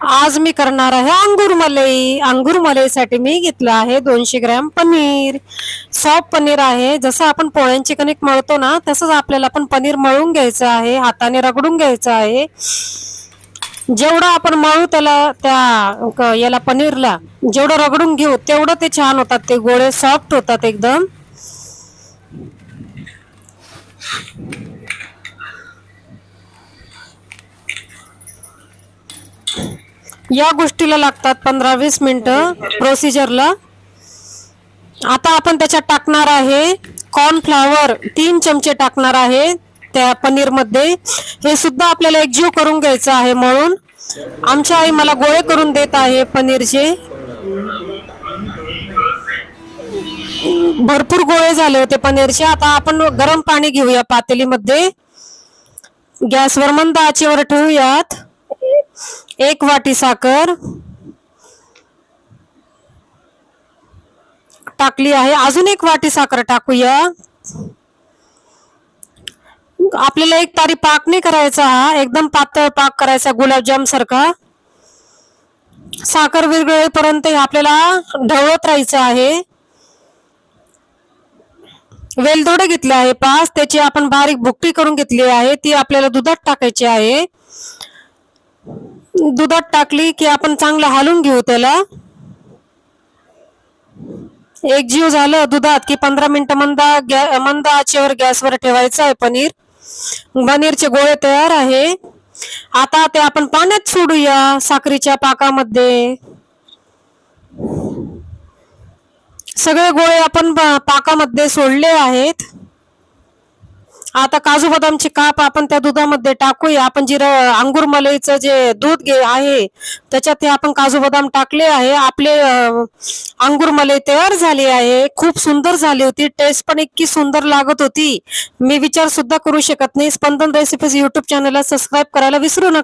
आज मी करणार आहे अंगूर मलई. अंगूर मलईसाठी मी घेतलं आहे दोनशे ग्रॅम पनीर. सॉफ्ट पनीर आहे. जसं आपण पोळ्यांची कणिक मळतो ना तसंच आपल्याला पण पनीर मळून घ्यायचं आहे हाताने रगडून घ्यायचं आहे. जेवढं आपण मळू त्याला त्या क- याला पनीरला जेवढं रगडून घेऊ तेवढं ते छान होतात ते गोळे सॉफ्ट होतात एकदम. या गोष्टीला लागतात पंधरा वीस मिनटं प्रोसिजरला आता आपण त्याच्यात टाकणार आहे कॉर्नफ्लॉवर तीन चमचे टाकणार आहे त्या पनीरमध्ये हे सुद्धा आपल्याला एकजीव करून घ्यायचं आहे म्हणून. आमच्या आई मला गोळे करून देत आहे पनीरचे. भरपूर गोळे झाले होते पनीरचे. आता आपण गरम पाणी घेऊया पातेलीमध्ये. गॅसवर मंद आचेवर ठेवूयात. एक वाटी साखर टाकली आहे. अजून एक वाटी साखर टाकूया. आपल्याला एक तारी पाक नाही करायचा हा. एकदम पातळ पाक करायचा गुलाबजाम सारखा. साखर विरघळेपर्यंत आपल्याला ढवळत राहायचं आहे. वेलदोडे घेतले आहे पाच. त्याची आपण बारीक भुकटी करून घेतली आहे. ती आपल्याला दुधात टाकायची आहे. दुधात टाकली की आपण चांगलं हालून घेऊ त्याला. एक जीव झालं दुधात की पंधरा मिनिटं मंदा गॅ मंद आचेवर गॅसवर ठेवायचं आहे पनीर. पनीरचे गोळे तयार आहे. आता ते आपण पाण्यात सोडूया साखरीच्या पाकामध्ये. सगळे गोळे आपण पाकामध्ये सोडले आहेत. आता काजू बदामची काप आपण त्या दुधामध्ये टाकूया. आपण जे र- अंगूर मलईचं जे दूध घे आहे त्याच्यात हे आपण काजू बदाम टाकले आहे. आपले अंगूर मलई तयार झाली आहे. खूप सुंदर झाली होती. टेस्ट पण इतकी सुंदर लागत होती. मी विचार सुद्धा करू शकत नाही. स्पंदन रेसिपीज युट्यूब चॅनलला सबस्क्राईब करायला विसरू नका.